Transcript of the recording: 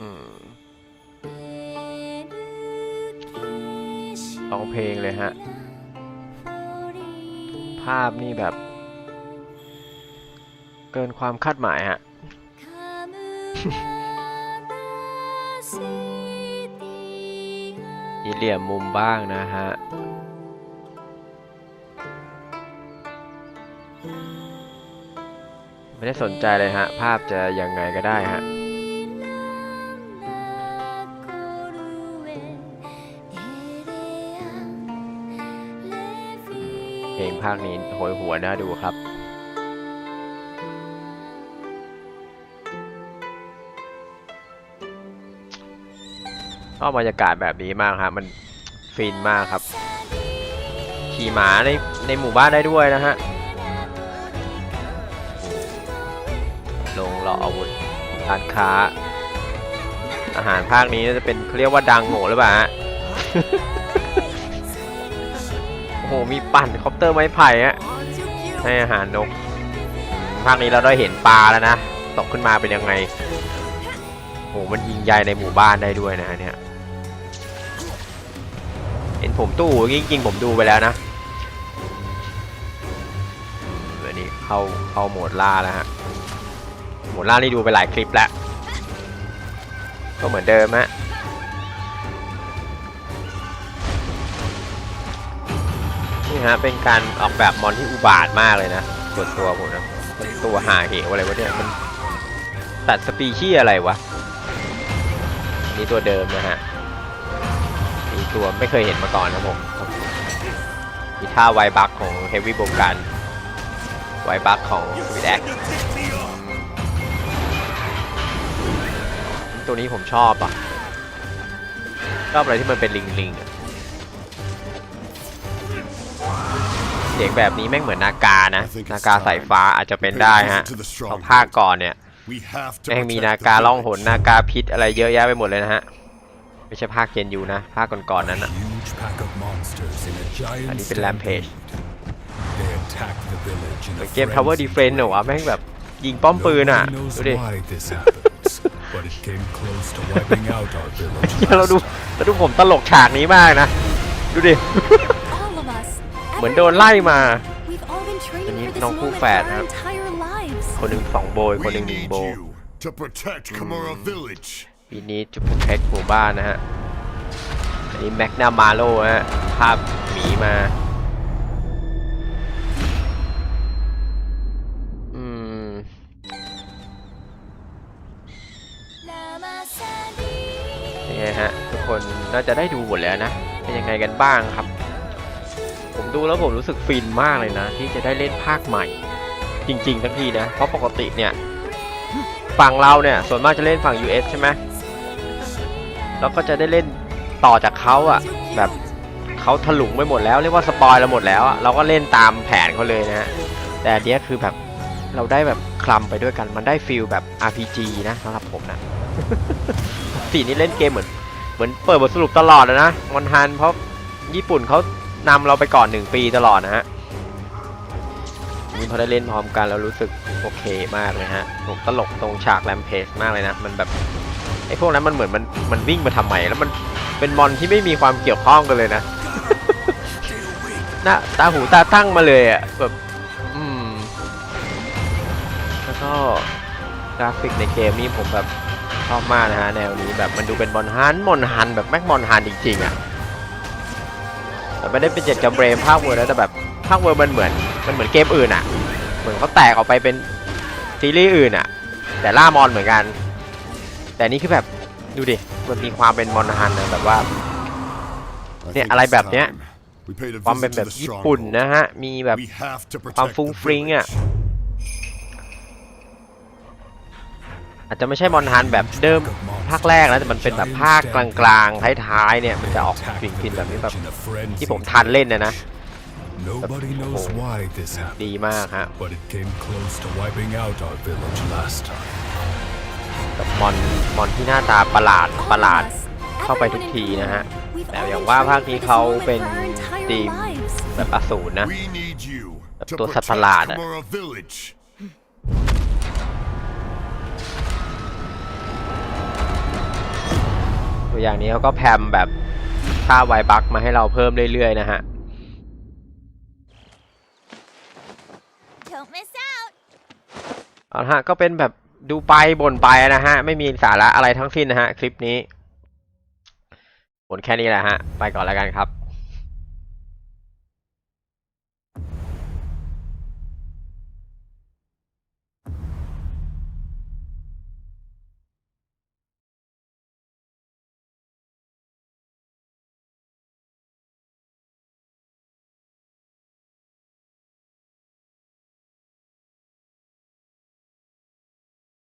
อืมร้องเพลงเลยฮะ ภาพนี่แบบ เกินความคาดหมายฮะมีเหลี่ยมมุมบ้างนะฮะไม่ได้สนใจเลยฮะ ภาพจะยังไงก็ได้ฮะ ภาคนี้โหยหัวน่าดูครับชอบบรรยากาศแบบนี้มากครับมันฟินมากครับ ขี่หมาในในหมู่บ้านได้ด้วยนะฮะลงรออาวุธร้านค้า อาหารภาคนี้จะเป็นเขาเรียกว่าดังโง่หรือเปล่าฮะ หมีปั่นคอปเตอร์ไม้ไผ่ฮะให้อาหารนกภาคนี้เราได้เห็นปลาแล้วนะ ตกขึ้นมาเป็นยังไงโอ้โหมันยิงใหญ่ในหมู่บ้านได้ด้วยนะฮะเนี่ยเห็นผมตู้จริงๆผมดูไปแล้วนะอันนี้เข้าเข้าโหมดล่าแล้วฮะโหมดล่านี่ดูไปหลายคลิปแล้วก็เหมือนเดิมฮะ ฮะเป็นการออกแบบมอนที่อุบาทมากเลยนะส่วนตัวผมนะมันตัวหาเหวอะไรวะเนี่ยมันตัดสปีชีส์อะไรวะนี่ตัวเดิมนะฮะมีตัวไม่เคยเห็นมาก่อนนะผมมีท่าไวบักของเฮฟวี่โบกันไวบักของวิดแอคตัวนี้ผมชอบอะชอบอะไรที่มันเป็นลิงลิงอะ สียงแบบนี้แม่งเหมือนนากานะ นากาสายฟ้าอาจจะเป็นได้ฮะเพราะภาคก่อนเนี่ยแม่งมีนากาล่องหนนากาพิษอะไรเยอะแยะไปหมดเลยนะฮะไม่ใช่ภาคเกนยูนะภาคก่อนๆนั้นอะ Huge pack of monsters in a giant อันนี้เป็น stampede. Rampage They attack the village in a เกม Tower Defense เหรอวะแม่งแบบยิงป้อมปืนอะ Nobody knows ดูดิ why this happens, but it came close to wiping out our village เรา last ดู time. เราดูผมตลกฉากนี้มากนะ ดูดิ All of us. เหมือนโดนไล่มา We've all been อัน training นี้ for this น้องคู่ moment แฝด our นะครับ entire lives. คนหนึ่งสองโบย คนหนึ่งหนึ่งโบ to protect Kamura Village. ปีนี้จุดเพชรหมู่บ้านนะฮะ อันนี้แม็กนามาโลฮะ ภาพหมีมา อืม ยังไงฮะ ทุกคนน่าจะได้ดูหมดแล้วนะ เป็นยังไงกันบ้างครับ ผมดูแล้วผมรู้สึกฟินมากเลยนะ ที่จะได้เล่นภาคใหม่ จริงๆทั้งทีนะ เพราะปกติเนี่ย ฝั่งเราเนี่ย ส่วนมากจะเล่นฝั่ง US ใช่ไหมแล้วก็จะได้เล่นต่อจากเขาอะแบบเขาถลุงไปหมดแล้วเรียกว่าสปอยเราหมดแล้วเราก็เล่นตามแผนเขาเลยนะฮะแต่เนี้ยคือแบบเราได้แบบคลำไปด้วยกันมันได้ฟิลแบบ RPG นะสำหรับผมนะสีนี้เล่นเกมเหมือนเหมือนเปิดบทสรุปตลอดเลยนะมอนฮันเพราะญี่ปุ่นเขา นำเราไปก่อนหนึ่งปีตลอดนะฮะนี่พอได้เล่นพร้อมกันแล้วรู้สึกโอเคมากเลยฮะผมตลกตรงฉากแรมเพจมากเลยนะ มันแบบไอ้พวกนั้นมันเหมือนมันมันวิ่งมาทำไมแล้วมันเป็นมอนที่ไม่มีความเกี่ยวข้องกันเลยนะหน้าตาหูตาตั้งมาเลยอะแบบอืมแล้วก็กราฟิกในเกมนี้ผมแบบชอบมากนะฮะแนวนี้แบบมันดูเป็นมอนฮันมอนฮันแบบแม็กมอนฮันจริงๆอะ แต่ไม่ได้เป็นเจ็ดกับเบรมภาคเวอร์แล้วแต่แบบภาคเวอร์มันเหมือนมันเหมือนเกมอื่นอะ เหมือนเขาแตกออกไปเป็นซีรีส์อื่นอะ แต่ล่ามอนเหมือนกัน แต่นี่คือแบบดูดิมันมีความเป็นมอนฮันนะแบบว่า I เนี่ย think อะไร it's แบบเนี้ย time. We paid a ความเป็น visit แบ to บ the ญี่ปุ่น stronghold. นะฮะ มีแบบ We have to ความ protect ฟุ้ง the ฟริ้งอะ อาจจะไม่ใช่มอนฮันแบบเดิมภาคแรกนะแต่มันเป็นแบบภาคกลางๆท้ายๆเนี่ยมันจะออก Attack ฟิน the ฟินๆแบบนี้แบบ village in a frenzy ที่ผมทันเล่นนะนะ Nobody knows why this ดี happened, มากฮะ but it came close to wiping out our village last time. กับมอนมอนที่หน้าตาประหลาด All ประหลาด of us. เข้าไปทุก Everyone ทีนะฮะ involved. We've แต่ all อย่าง been ว่า training ภาค for นี้ this เขา moment เป็น for our entire ทีม lives. แบบอสูรนะ We need you to ตัวสัตว์ protect ประหลาดอะ อย่างนี้เขาก็แพมแบบค่าไวบักมาให้เราเพิ่มเรื่อยๆนะฮะ Don't miss out. เอาละฮะก็เป็นแบบดูไปบ่นไปนะฮะ ไม่มีสาระอะไรทั้งสิ้นนะฮะ คลิปนี้ผลแค่นี้แหละฮะ ไปก่อนแล้วกันครับ